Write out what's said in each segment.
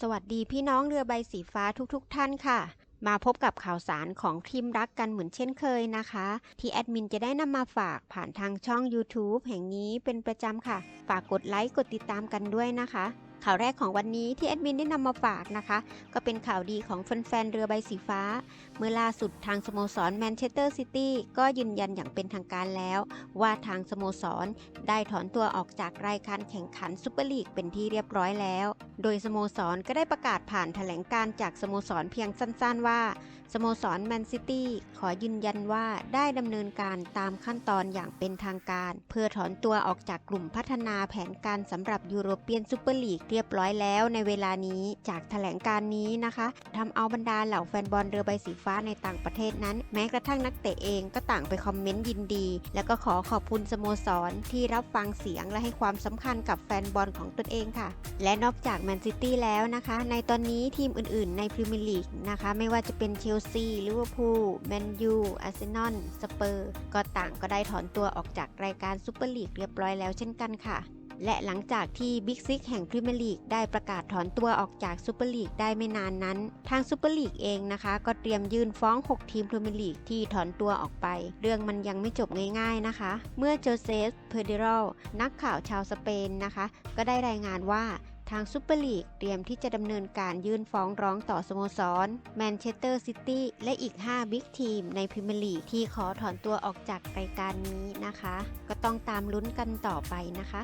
สวัสดีพี่น้องเรือใบสีฟ้าทุกๆทท่านค่ะ มาพบกับข่าวสารของทีมรักกันเหมือนเช่นเคยนะคะ ที่แอดมินจะได้นำมาฝากผ่านทางช่อง YouTube แห่งนี้เป็นประจำค่ะ ฝากกดไลค์กดติดตามกันด้วยนะคะ ข่าวแรกของวันนี้ที่แอดมินได้นำมาฝากนะคะ ก็เป็นข่าวดีของแฟนๆเรือใบสีฟ้า เมื่อล่าสุดทางสโมสรแมนเชสเตอร์ซิตี้ก็ยืนยันอย่างเป็นทางการแล้ว ว่าทางสโมสรได้ถอนตัวออกจากรายการแข่งขันซูเปอร์ลีกเป็นที่เรียบร้อยแล้ว โดยสโมสรก็ได้ประกาศผ่านแถลงการจากสโมสรเพียงสั้นๆ ว่าสโมสรแมนซิตี้ขอยืนยันว่าได้ดำเนินการตามขั้นตอนอย่างเป็นทางการ เพื่อถอนตัวออกจากกลุ่มพัฒนาแผนการสำหรับยูโรเปียนซูเปอร์ลีกเรียบร้อยแล้วในเวลานี้จากแถลงการนี้นะคะทำเอาบรรดาเหล่าแฟนบอลเรือใบสีฟ้าในต่างประเทศนั้น แม้กระทั่งนักเตะเองก็ต่างไปคอมเมนต์ยินดี แล้วก็ขอขอบคุณสโมสรที่รับฟังเสียงและให้ความสำคัญกับแฟนบอลของตนเองค่ะ และนอกจากแมนซิตี้แล้วนะคะ ในตอนนี้ทีมอื่นๆ ในพรีเมียร์ลีกนะคะ ไม่ว่าจะเป็นเชลซีลิเวอร์พูลแมนยูอาร์เซนอลสเปอร์ก็ต่างก็ได้ถอนตัวออกจากรายการซูเปอร์ลีกเรียบร้อยแล้วเช่นกันค่ะ และหลังจากที่บิ๊กซิกแห่งพรีเมียร์ลีกได้ประกาศถอนตัวออกจากซูเปอร์ลีกได้ไม่นานนั้น ทางซูเปอร์ลีกเองนะคะ ก็เตรียมยื่นฟ้อง 6 ทีมพรีเมียร์ลีกที่ถอนตัวออกไป เรื่องมันยังไม่จบง่ายๆนะคะ เมื่อโจเซฟเพอร์เดรลนักข่าวชาวสเปนนะคะ ก็ได้รายงานว่าทางซูเปอร์ลีกเตรียมที่จะดำเนินการยื่นฟ้องร้องต่อสโมสรแมนเชสเตอร์ซิตี้และอีก 5 บิ๊กทีมในพรีเมียร์ลีกที่ขอถอนตัวออกจากรายการนี้นะคะ ก็ต้องตามลุ้นกันต่อไปนะคะ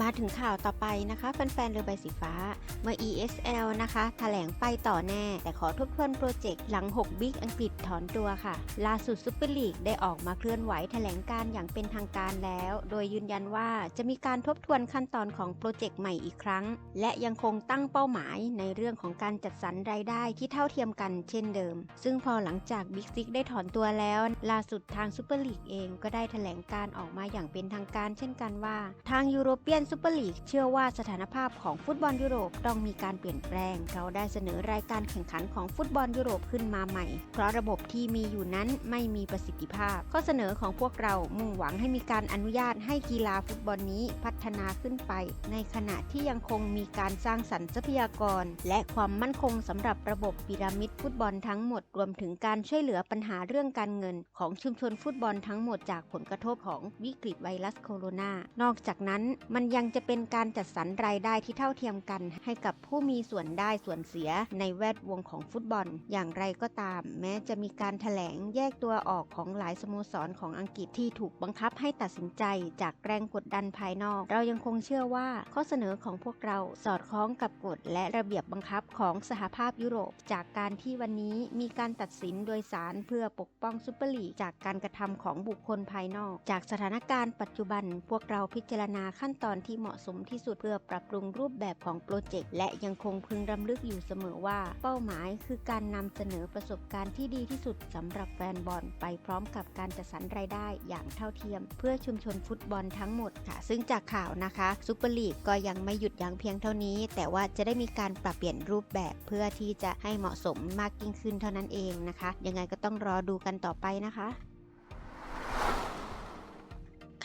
มาถึงข่าวต่อไปนะคะ แฟนๆเรือใบสีฟ้า เมื่อ ESL นะคะแถลงไปต่อแน่ แต่ขอทบทวนโปรเจกต์หลัง 6 บิ๊กอังกฤษถอนตัวค่ะ ล่าสุดซูเปอร์ลีกได้ออกมาเคลื่อนไหวแถลงการอย่างเป็นทางการแล้ว โดยยืนยันว่าจะมีการทบทวนขั้นตอนของโปรเจกต์ใหม่อีกครั้ง และยังคงตั้งเป้าหมายในเรื่องของการจัดสรรรายได้ที่เท่าเทียมกันเช่นเดิม ซึ่งพอหลังจากบิ๊กซิกได้ถอนตัวแล้ว ล่าสุดทางซูเปอร์ลีกเองก็ได้แถลงการออกมาอย่างเป็นทางการ เช่นกันว่า ทางยูโรเปียนซูเปอร์ลีกเชื่อว่าสถานภาพของฟุตบอลยุโรปต้องมีการเปลี่ยนแปลง เราได้เสนอรายการแข่งขันของฟุตบอลยุโรปขึ้นมาใหม่ เพราะระบบที่มีอยู่นั้นไม่มีประสิทธิภาพ ข้อเสนอของพวกเรามุ่งหวังให้มีการอนุญาตให้กีฬาฟุตบอลนี้พัฒนาขึ้นไป ในขณะที่ยังคงมีการสร้างสรรค์ทรัพยากร และความมั่นคงสำหรับระบบพีระมิดฟุตบอลทั้งหมดรวมถึงการช่วยเหลือปัญหาเรื่องการเงิน ของชุมชนฟุตบอลทั้งหมดจากผลกระทบของวิกฤตไวรัสโคโรนานอกจากนั้นมันยังจะเป็นการจัดสรรรายได้ที่เท่าเทียมกัน ให้กับผู้มีส่วนได้ส่วนเสียในแวดวงของฟุตบอล อย่างไรก็ตาม แม้จะมีการถแถลงแยกตัวออกของหลายสโมสรของอังกฤษที่ถูกบังคับให้ตัดสินใจจากแรงกดดันภายนอก เรายังคงเชื่อว่าข้อเสนอของพวกเราสอดคล้องกับกฎและระเบียบบังคับของสหภาพยุโรป จากการที่วันนี้มีการตัดสินโดยสารเพื่อปกป้องซูเปอร์ลีกจากการกระทำของบุคคลภายนอก จากสถานการณ์ปัจจุบัน พวกเราพิจารณาขั้นตอนที่เหมาะสมที่สุดเพื่อปรับปรุงรูปแบบของโปรเจกต์และยังคงพึงรำลึกอยู่เสมอว่า เป้าหมายคือการนำเสนอประสบการณ์ที่ดีที่สุดสำหรับแฟนบอลไปพร้อมกับการจัดสรรรายได้อย่างเท่าเทียม เพื่อชุมชนฟุตบอลทั้งหมดค่ะ ซึ่งจากข่าวนะคะซูเปอร์ลีกก็ยังไม่หยุดยั้งเพียงเท่านี้ แต่ว่าจะได้มีการปรับเปลี่ยนรูปแบบเพื่อที่จะให้เหมาะสมมากยิ่งขึ้นเท่านั้นเองนะคะ ยังไงก็ต้องรอดูกันต่อไปนะคะ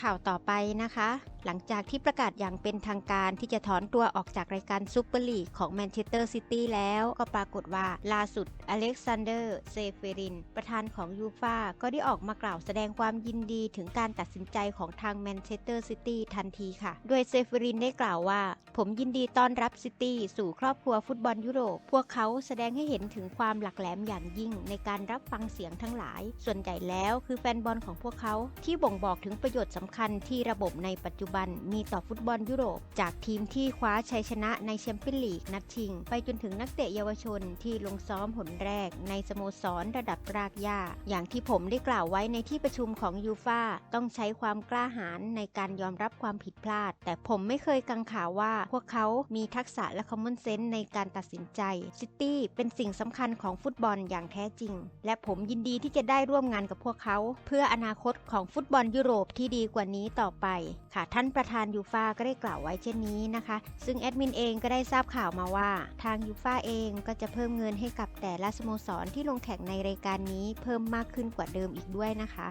ข่าวต่อไปนะคะ หลังจากที่ประกาศอย่างเป็นทางการที่จะถอนตัวออกจากรายการซูเปอร์ลีกของแมนเชสเตอร์ซิตี้แล้วก็ปรากฏว่าล่าสุดอเล็กซานเดอร์ เซเฟริน ประธานของยูฟาก็ได้ออกมากล่าวแสดงความยินดีถึงการตัดสินใจของทางแมนเชสเตอร์ซิตี้ทันทีค่ะ โดยเซเฟรินได้กล่าวว่า ผมยินดีต้อนรับซิตี้สู่ครอบครัวฟุตบอลยุโรป พวกเขาแสดงให้เห็นถึงความหลักแหลมอย่างยิ่งในการรับฟังเสียงทั้งหลาย ส่วนใหญ่แล้วคือแฟนบอลของพวกเขาที่บ่งบอกถึงประโยชน์สำคัญที่ระบบในปัจจุบันมีต่อฟุตบอลยุโรป จากทีมที่คว้าชัยชนะในแชมเปี้ยนลีกนัดชิง ไปจนถึงนักเตะเยาวชนที่ลงซ้อมผลแรก ในสโมสรระดับรากหญ้าอย่างที่ผมได้กล่าวไว้ในที่ประชุมของยูฟาต้องใช้ความกล้าหาญในการยอมรับความผิดพลาด แต่ผมไม่เคยกังขาว่าพวกเขามีทักษะและคอมมอนเซนส์ในการตัดสินใจ ซิตี้เป็นสิ่งสำคัญของฟุตบอลอย่างแท้จริง และผมยินดีที่จะได้ร่วมงานกับพวกเขา เพื่ออนาคตของฟุตบอลยุโรปที่ดีกว่านี้ต่อไป ค่ะท่านประธานยูฟาก็ได้กล่าวไว้เช่นนี้นะคะ ซึ่งแอดมินเองก็ได้ทราบข่าวมาว่า ทางยูฟาเองก็จะเพิ่มเงินให้กับแต่ละสโมสรที่ลงแข่งในรายการนี้เพิ่มมากขึ้นกว่าเดิมอีกด้วยนะคะ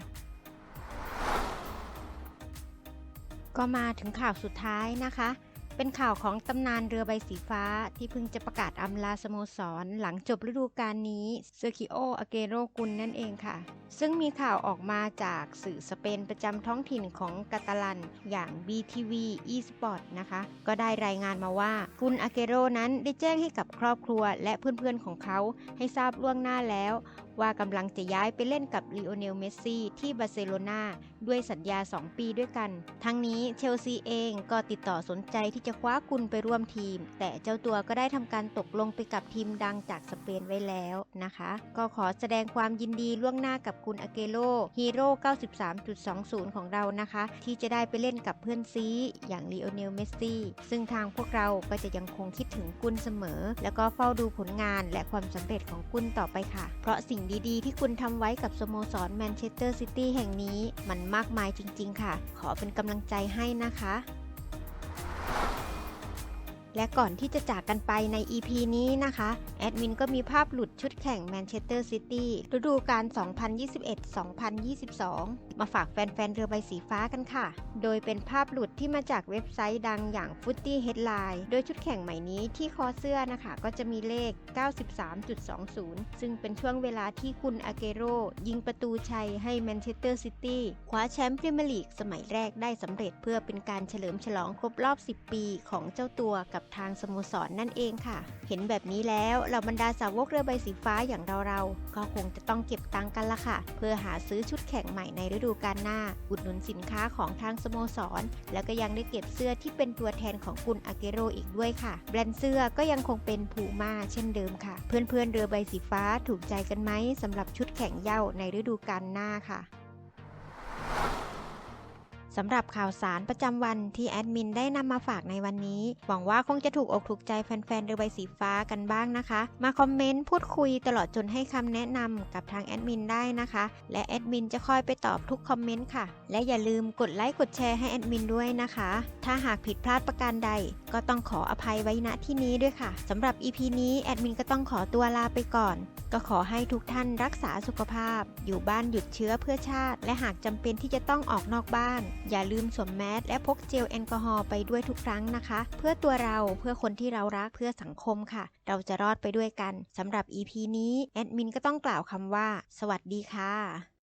ก็มาถึงข่าวสุดท้ายนะคะ เป็นข่าวของตำนานเรือใบสีฟ้าที่เพิ่งจะประกาศอำลาสโมสร หลังจบฤดูกาลนี้เซอร์คิโออาเกโรกุลนั่นเองค่ะ ซึ่งมีข่าวออกมาจากสื่อสเปนประจำท้องถิ่นของกาตาลัน อย่าง BTV eSport นะคะ ก็ได้รายงานมาว่ากุนอาเกโรนั้นได้แจ้งให้กับครอบครัวและเพื่อนๆของเขาให้ทราบล่วงหน้าแล้ว ว่ากำลังจะย้ายไปเล่นกับลีโอเนล เมสซี่ ที่บาร์เซโลนาด้วยสัญญา 2 ปีด้วยกัน ทั้งนี้เชลซีเองก็ติดต่อสนใจที่จะคว้ากุนไปร่วมทีม แต่เจ้าตัวก็ได้ทำการตกลงไปกับทีมดังจากสเปนไว้แล้วนะคะ ก็ขอแสดงความยินดีล่วงหน้ากับกุนอาเกโรฮีโร่93.20 ของเรานะคะ ที่จะได้ไปเล่นกับเพื่อนซีอย่างลีโอเนลเมสซี่ซึ่งทางพวกเราก็จะยังคงคิดถึงกุนเสมอ แล้วก็เฝ้าดูผลงานและความสำเร็จของกุนต่อไปค่ะ เพราะสิ่งดีๆ ที่คุณทำไว้กับสโมสรแมนเชสเตอร์ซิตี้แห่งนี้ มันมากมายจริง ๆ ค่ะ ขอเป็นกำลังใจให้นะคะ และก่อนที่จะจากกันไปใน EP นี้นะคะ แอดมินก็มีภาพหลุดชุดแข่งแมนเชสเตอร์ซิตี้ฤดูกาล 2021-2022 มาฝากแฟนๆเรือใบสีฟ้ากันค่ะ โดยเป็นภาพหลุดที่มาจากเว็บไซต์ดังอย่าง Footy Headline โดยชุดแข่งใหม่นี้ที่คอเสื้อนะคะ ก็จะมีเลข 93.20 ซึ่งเป็นช่วงเวลาที่คุณอาเกโรยิงประตูชัยให้แมนเชสเตอร์ซิตี้คว้าแชมป์พรีเมียร์ลีกสมัยแรกได้สำเร็จเพื่อเป็นการเฉลิมฉลองครบรอบ 10 ปีของเจ้าตัวกับทางสโมสรนนั่นเองค่ะ เห็นแบบนี้แล้วเหล่าบรรดาสาวกเรือใบสีฟ้าอย่างเราๆก็คงจะต้องเก็บตังค์กันละค่ะ เพื่อหาซื้อชุดแข่งใหม่ในฤดูกาลหน้า อุดหนุนสินค้าของทางสโมสร แล้วก็ยังได้เก็บเสื้อที่เป็นตัวแทนของกุนอาเกโรอีกด้วยค่ะ แบรนด์เสื้อก็ยังคงเป็นพูม่าเช่นเดิมค่ะ เพื่อนๆเรือใบสีฟ้าถูกใจกันไหมสำหรับชุดแข่งเย้าในฤดูกาลหน้าค่ะ สำหรับข่าวสารประจำวันที่แอดมินได้นำมาฝากในวันนี้ หวังว่าคงจะถูกอกถูกใจแฟนๆเรือใบสีฟ้ากันบ้างนะคะ มาคอมเมนต์พูดคุยตลอดจนให้คำแนะนำกับทางแอดมินได้นะคะ และแอดมินจะคอยไปตอบทุกคอมเมนต์ค่ะ และอย่าลืมกดไลค์กดแชร์ให้แอดมินด้วยนะคะ ถ้าหากผิดพลาดประการใด ก็ต้องขออภัยไว้ณที่นี้ด้วยค่ะสำหรับ EP นี้แอดมินก็ต้องขอตัวลาไปก่อน ก็ขอให้ทุกท่านรักษาสุขภาพ อยู่บ้านหยุดเชื้อเพื่อชาติ และหากจำเป็นที่จะต้องออกนอกบ้านอย่าลืมสวมแมสและพกเจลแอลกอฮอล์ไปด้วยทุกครั้งนะคะ เพื่อตัวเราเพื่อคนที่เรารักเพื่อสังคมค่ะ เราจะรอดไปด้วยกันสำหรับ EP นี้แอดมินก็ต้องกล่าวคำว่า สวัสดีค่ะ